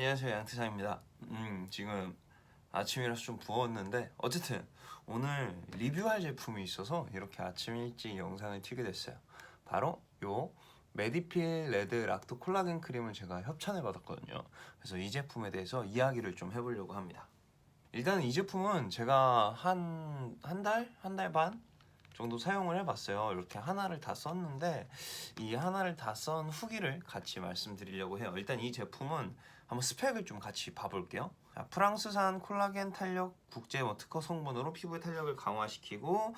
안녕하세요 양태상입니다. 음 지금 아침이라서 좀 부었는데 어쨌든 오늘 리뷰할 제품이 있어서 이렇게 아침 일찍 영상을 튀게 됐어요. 바로 요 메디필 레드 락토 콜라겐 크림을 제가 협찬을 받았거든요. 그래서 이 제품에 대해서 이야기를 좀 해보려고 합니다. 일단 이 제품은 제가 한 한 달, 한 달 반 정도 사용을 해봤어요. 이렇게 하나를 다 썼는데 이 하나를 다 쓴 후기를 같이 말씀드리려고 해요. 일단 이 제품은 한번 스펙을 좀 같이 봐볼게요. 자, 프랑스산 콜라겐 탄력 국제 뭐 특허 성분으로 피부의 탄력을 강화시키고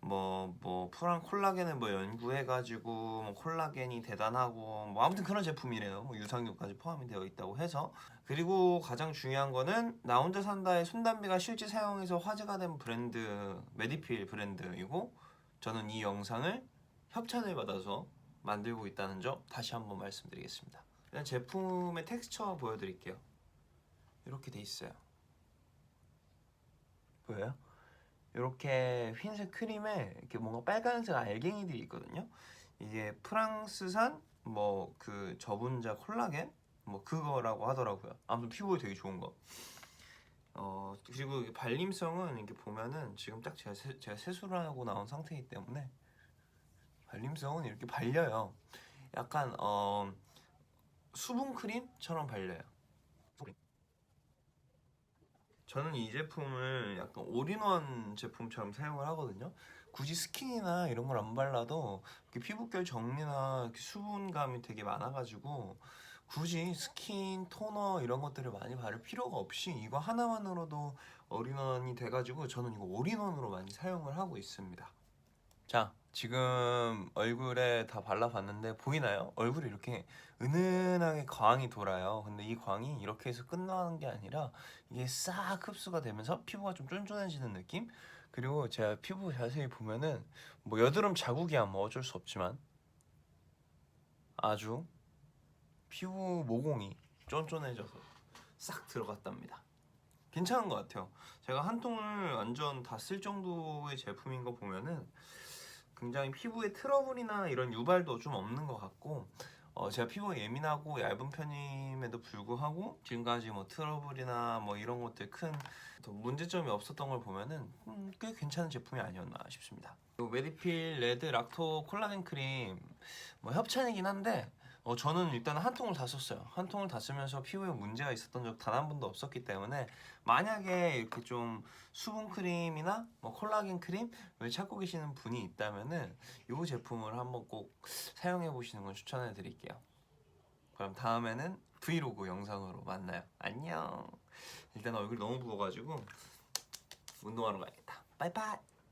뭐 뭐 프랑 콜라겐을 뭐 연구해가지고 뭐 콜라겐이 대단하고 뭐 아무튼 그런 제품이래요. 뭐 유산균까지 포함이 되어 있다고 해서 그리고 가장 중요한 거는 나 혼자 산다의 손담비가 실제 사용해서 화제가 된 브랜드 메디필 브랜드이고 저는 이 영상을 협찬을 받아서 만들고 있다는 점 다시 한번 말씀드리겠습니다. 일단 제품의 텍스처 보여드릴게요. 이렇게 돼 있어요. 보여요? 이렇게 흰색 크림에 이렇게 뭔가 빨간색 알갱이들이 있거든요. 이게 프랑스산 뭐 그 저분자 콜라겐 뭐 그거라고 하더라고요. 아무튼 피부에 되게 좋은 거. 어 그리고 발림성은 이렇게 보면은 지금 딱 제가, 세, 제가 세수를 하고 나온 상태이기 때문에 발림성은 이렇게 발려요. 약간 어 수분 크림처럼 발려요. 저는 이 제품을 약간 올인원 제품처럼 사용을 하거든요. 굳이 스킨이나 이런 걸 안 발라도 피부결 정리나 수분감이 되게 많아가지고 굳이 스킨, 토너 이런 것들을 많이 바를 필요가 없이 이거 하나만으로도 올인원이 돼가지고 저는 이거 올인원으로 많이 사용을 하고 있습니다. 자, 지금 얼굴에 다 발라봤는데 보이나요? 얼굴이 이렇게 은은하게 광이 돌아요. 근데 이 광이 이렇게 해서 끝나는 게 아니라 이게 싹 흡수가 되면서 피부가 좀 쫀쫀해지는 느낌? 그리고 제가 피부 자세히 보면은 뭐 여드름 자국이야 뭐 어쩔 수 없지만 아주 피부 모공이 쫀쫀해져서 싹 들어갔답니다. 괜찮은 것 같아요. 제가 한 통을 완전 다 쓸 정도의 제품인 거 보면은 굉장히 피부에 트러블이나 이런 유발도 좀 없는 것 같고 어, 제가 피부가 예민하고 얇은 편임에도 불구하고 지금까지 뭐 트러블이나 뭐 이런 것들 큰 문제점이 없었던 걸 보면은 음, 꽤 괜찮은 제품이 아니었나 싶습니다. 요 메디필 레드 락토 콜라겐 크림 뭐 협찬이긴 한데 어, 저는 일단 한 통을 다 썼어요. 한 통을 다 쓰면서 피부에 문제가 있었던 적 단 한 번도 없었기 때문에 만약에 이렇게 좀 수분 크림이나 뭐 콜라겐 크림을 찾고 계시는 분이 있다면은 이 제품을 한번 꼭 사용해 보시는 걸 추천해 드릴게요. 그럼 다음에는 브이로그 영상으로 만나요. 안녕. 일단 얼굴 너무 부어가지고 운동하러 가야겠다. 바이바이.